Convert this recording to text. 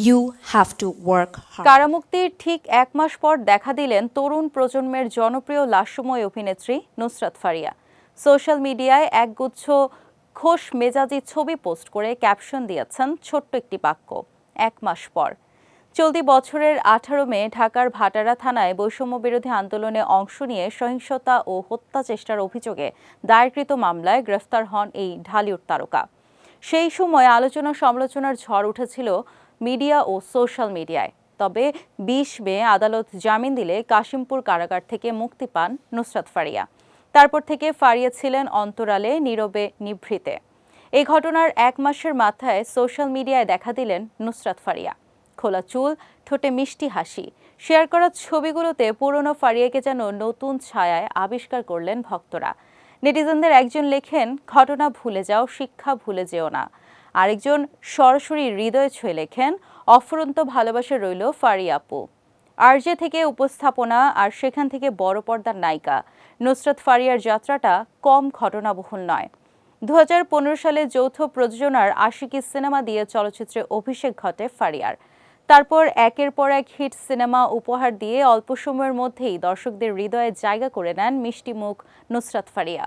Have to work hard. কারামুক্তির ঠিক এক মাস পর দেখা দিলেন তরুণ প্রজন্মের জনপ্রিয় লাস্যময় অভিনেত্রী নুসরাত ফারিয়া। সোশ্যাল মিডিয়ায় একগুচ্ছ খোশ মেজাজি ছবি পোস্ট করে ক্যাপশন দিয়েছেন ছোট্ট একটি বাক্য, এক মাস পর। চলতি বছরের আঠারো মে ঢাকার ভাটারা থানায় বৈষম্য বিরোধী আন্দোলনে অংশ নিয়ে সহিংসতা ও হত্যা চেষ্টার অভিযোগে দায়েরকৃত মামলায় গ্রেফতার হন এই ঢালিউড তারকা। সেই সময় আলোচনা সমালোচনার ঝড় উঠেছিল মিডিয়া ও সোশ্যাল মিডিয়ায়। তবে বিশ মে আদালত জামিন দিলে কাশিমপুর কারাগার থেকে মুক্তি পান নুসরাত ফারিয়া। তারপর থেকে ফারিয়া ছিলেন অন্তরালে নীরবে নিভৃতে। এই ঘটনার এক মাসের মাথায় সোশ্যাল মিডিয়ায় দেখা দিলেন নুসরাত ফারিয়া। খোলা চুল, ঠোঁটে মিষ্টি হাসি, শেয়ার করা ছবিগুলোতে পুরনো ফারিয়াকে যেন নতুন ছায়ায় আবিষ্কার করলেন ভক্তরা। নেটিজেনদের একজন লেখেন, ঘটনা ভুলে যাও, শিক্ষা ভুলে যেও না। আরেকজন, সরাসরি হৃদয় ছুঁয়ে লেখেন, অফুরন্ত ভালোবাসা রইল ফারিয়া আপু। আরজে থেকে উপস্থাপনা আর সেখান থেকে বড় পর্দার নায়িকা। নুসরত ফারিয়ার যাত্রাটা কম ঘটনাবহুল নয়। দু সালে যৌথ প্রযোজনার আশিকি সিনেমা দিয়ে চলচ্চিত্রে অভিষেক ঘটে ফারিয়ার। তারপর একের পর এক হিট সিনেমা উপহার দিয়ে অল্প সময়ের মধ্যেই দর্শকদের হৃদয়ে জায়গা করে নেন মিষ্টি মুখ নুসরাত ফারিয়া।